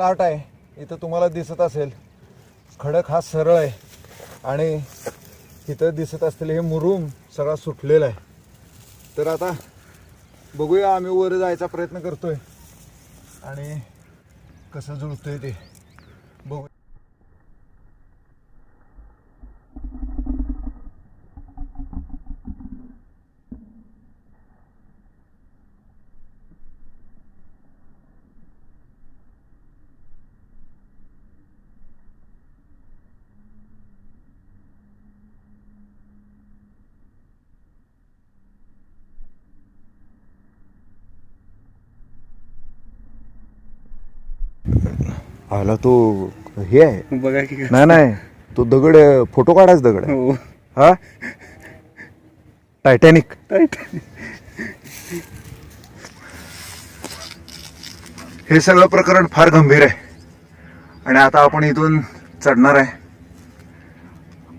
ताट आहे. इथं तुम्हाला दिसत असेल. खडक हा सरळ आहे. आणि इथं दिसत असलेलं हे मुरूम सगळा सुटलेला आहे. तर आता बघूया आम्ही वर जायचा प्रयत्न करतोय. आणि कसं जुळतंय ते. बघू. आला तो हे आहे. बघा की नाही नाही. तो दगड फोटो काढायचा दगड आहे. हो. हा? टायटॅनिक हे सगळं प्रकरण फार गंभीर आहे. आणि आता आपण इथून चढणार आहे.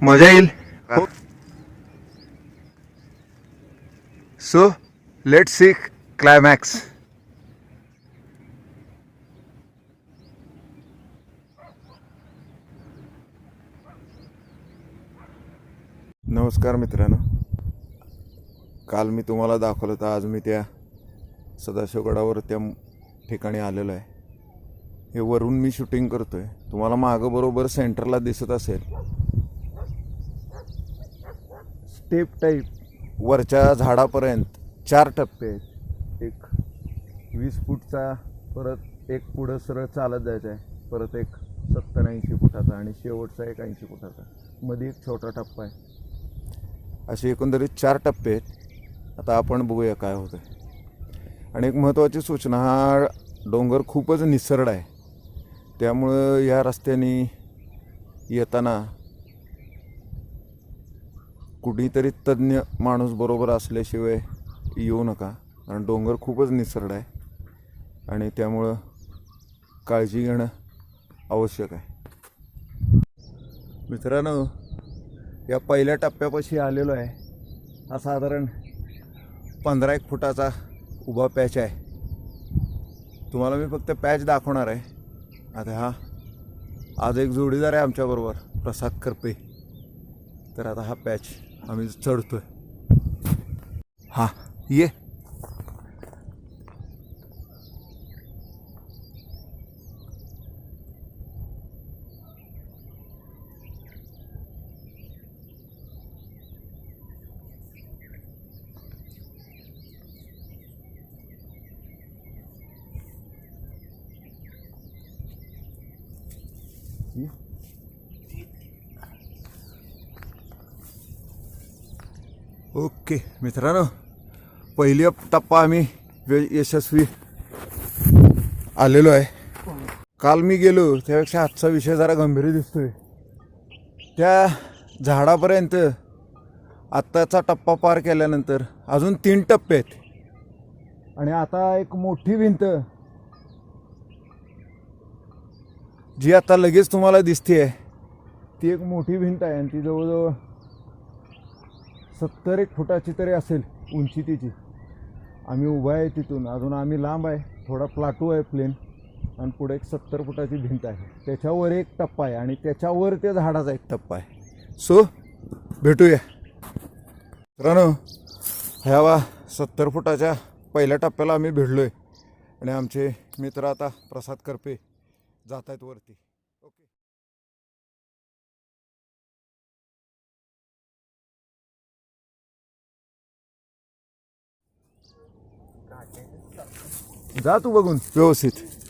मजा येईल. सो लेट सी क्लायमॅक्स नमस्कार मित्रांनो. काल मी तुम्हाला दाखवलं तर आज मी त्या सदाशिवगडावर त्या ठिकाणी आलेलो आहे. हे वरून मी शूटिंग करतो आहे तुम्हाला मागं बरोबर सेंटरला दिसत असेल. स्टेप टाईप वरच्या झाडापर्यंत चार टप्पे आहेत. एक वीस फूटचा परत एक पुढं सरळ चालत जायचं आहे परत एक सत्तर ऐंशी फुटाचा आणि शेवटचा एक ऐंशी फुटाचा. मध्ये एक छोटा टप्पा आहे. असे एकंदरीत चार टप्पे आहेत. आता आपण बघूया काय होतं आणि एक महत्त्वाची सूचना हा डोंगर खूपच निसरड आहे. त्यामुळं या रस्त्याने येताना कुठेतरी तज्ज्ञ माणूस बरोबर असल्याशिवाय येऊ नका. कारण डोंगर खूपच निसरड आहे. आणि त्यामुळं काळजी घेणं आवश्यक आहे. मित्रांनो या पहिल्या टप्प्यापाशी आलेलो आहे. हा साधारण पंधरा एक फुटाचा उभा पॅच आहे. तुम्हाला मी फक्त पॅच दाखवणार आहे. आता हा आज एक जोडीदार आहे आमच्याबरोबर प्रसाद करपे. तर आता हा पॅच आम्ही चढतो आहे हां ये. ये ओके मित्रांनो पहिली टप्पा आम्ही यशस्वी आलेलो आहे. काल मी गेलो त्यापेक्षा आजचा विषय जरा गंभीर दिसतोय. त्या झाडापर्यंत आत्ताचा टप्पा पार केल्यानंतर अजून तीन टप्पे आहेत. आणि आता एक मोठी भिंत जी आता लगेच तुम्हाला दिसते आहे ती एक मोठी भिंत आहे आणि ती जवळजवळ सत्तर एक फुटाची तरी असेल उंची तिची आम्ही उभा आहे तिथून. अजून आम्ही लांब आहे. थोडा प्लाटू आहे प्लेन. आणि पुढे एक सत्तर फुटाची भिंत आहे. त्याच्यावर एक टप्पा आहे आणि त्याच्यावर त्या झाडाचा एक टप्पा आहे. सो भेटूया. मित्रांनो ह्या वा सत्तर फुटाच्या पहिल्या टप्प्याला आम्ही भिडलो आहे आणि आमचे मित्र आता प्रसाद करपे जात आहेत वरती. ओके. जा तू बघून व्यवस्थित.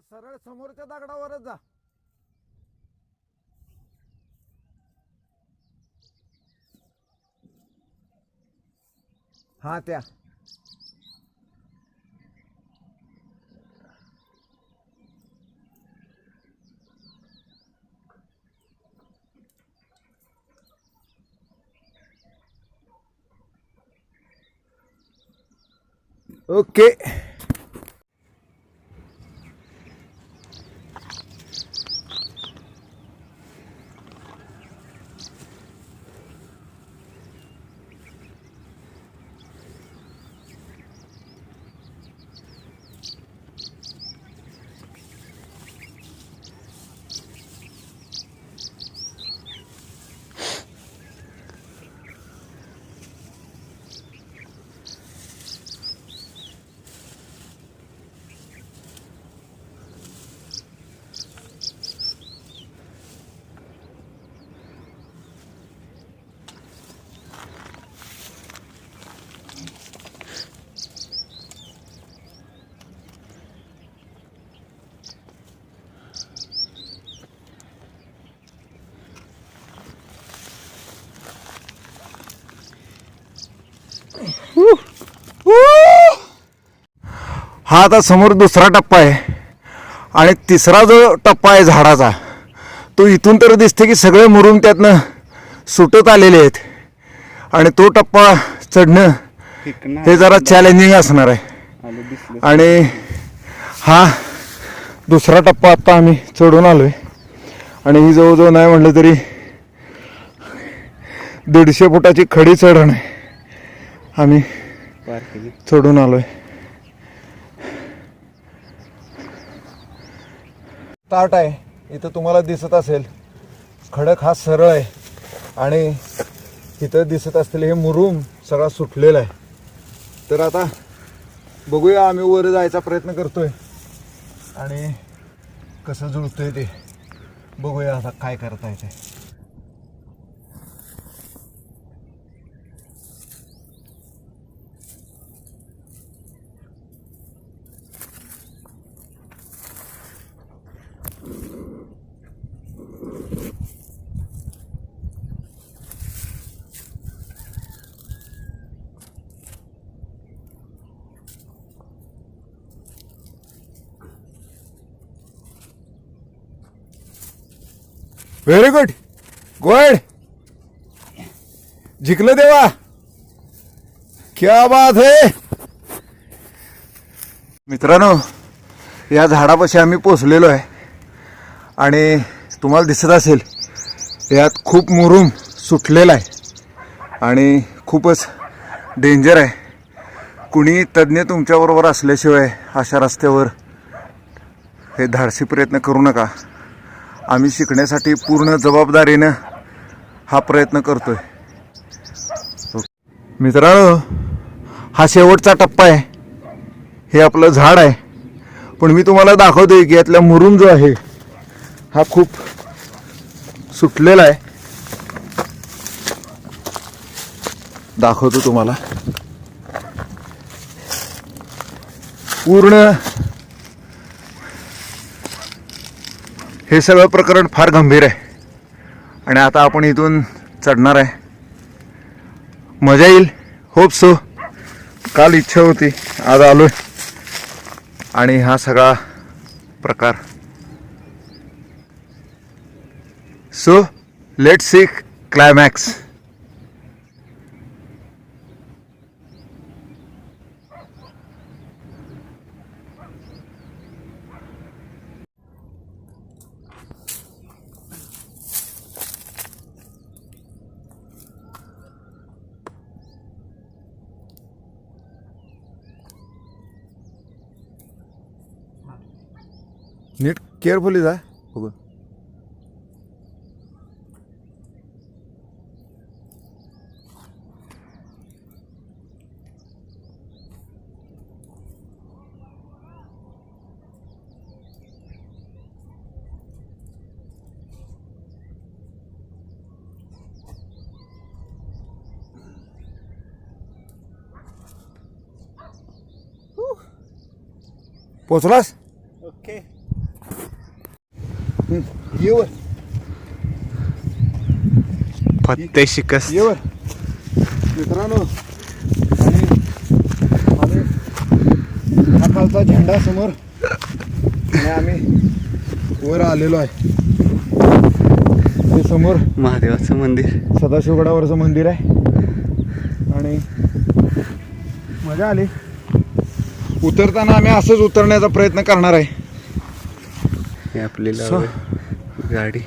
म्हणजे सरळ समोरच्या दगडावरच जा. हा त्या. ओके. हा आता समोर दुसरा टप्पा आहे. आणि तिसरा जो टप्पा आहे झाडाचा तो इथून तर दिसते की सगळे मुरुम त्यातनं सुटत आलेले आहेत. आणि तो टप्पा चढणं हे जरा चॅलेंजिंग असणार आहे. आणि हा दुसरा टप्पा आत्ता आम्ही चढून आलोय. आणि ही जवळजवळ नाही म्हटलं तरी दीडशे फुटाची खडी चढण आहे. आम्ही चढून आलोय. ताट आहे. इथं तुम्हाला दिसत असेल. खडक हा सरळ आहे. आणि इथं दिसत असलेलं हे मुरूम सगळा सुटलेला आहे. तर आता बघूया आम्ही वर जायचा प्रयत्न करतोय. आणि कसं जुळतंय ते बघूया आता काय करता येते व्हेरी गुड गोड जिंकलं देवा. क्या बात है. मित्रांनो या झाडापाशी आम्ही पोचलेलो आहे. आणि तुम्हाला दिसत असेल यात खूप मुरूम सुटलेला आहे. आणि खूपच डेंजर आहे. कुणी तज्ज्ञ तुमच्याबरोबर असल्याशिवाय अशा रस्त्यावर हे धाडसी प्रयत्न करू नका. आम्ही शिकण्यासाठी पूर्ण जबाबदारीनं हा प्रयत्न करतोय. मित्रांनो हा शेवटचा टप्पा आहे. हे आपलं झाड आहे. पण मी तुम्हाला दाखवतोय की यातला मुरुम जो आहे हा खूप सुटलेला आहे. दाखवतो तुम्हाला. पूर्ण हे सगळं प्रकरण फार गंभीर आहे. आणि आता आपण इथून चढणार आहे. मजा येईल. होप सो काल इच्छा होती. आज आलो आणि हा सगळा प्रकार. सो लेट सी क्लायमॅक्स नीट केअरफुली जा बघू पोचलास ओके ये वर फत्ते शिकस्त. ये वर मित्रांनो आणि हा खालचा झेंडा समोर आणि आम्ही वर आलेलो आहे. ते समोर महादेवाचं मंदिर. सदाशिवगडावरचं मंदिर आहे. आणि मजा आली. उतरताना आम्ही असंच उतरण्याचा प्रयत्न करणार आहे. हे आपली So- लावली गाडी.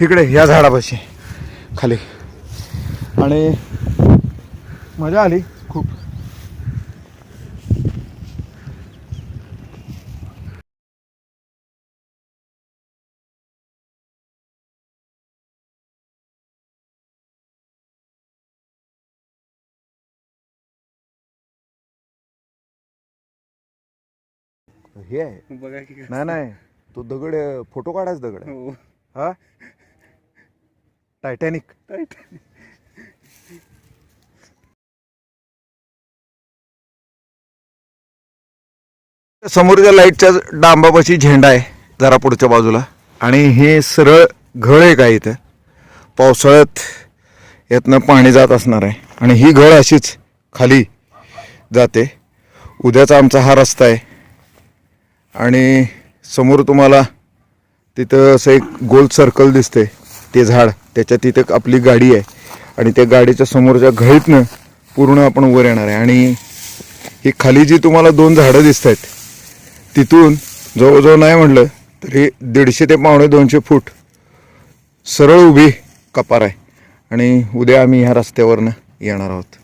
इकडे या झाडापाशी. खाली. आणि मजा आली खूप. हे आहे. बघा की नाही नाही. तो दगड फोटो काढायचा दगड आहे. हो. हा? टायटॅनिक समोरच्या लाईटच्या डांबापाशी झेंडा आहे जरा पुढच्या बाजूला. आणि हे सरळ घळ आहे का इथं. पावसाळ्यात यातनं पाणी जात असणार आहे. आणि ही घळ अशीच खाली जाते. उद्याचा आमचा हा रस्ता आहे. आणि समोर तुम्हाला तिथं असं एक गोल सर्कल दिसते ते झाड त्याच्या तिथं आपली गाडी आहे. आणि त्या गाडीच्या समोरच्या घळीतनं पूर्ण आपण वर येणार आहे. आणि ही खाली जी तुम्हाला दोन झाडं दिसत आहेत तिथून जवळजवळ नाही म्हटलं तरी दीडशे ते पावणे दोनशे फूट सरळ उभी कपार आहे. आणि उद्या आम्ही ह्या रस्त्यावरनं येणार आहोत.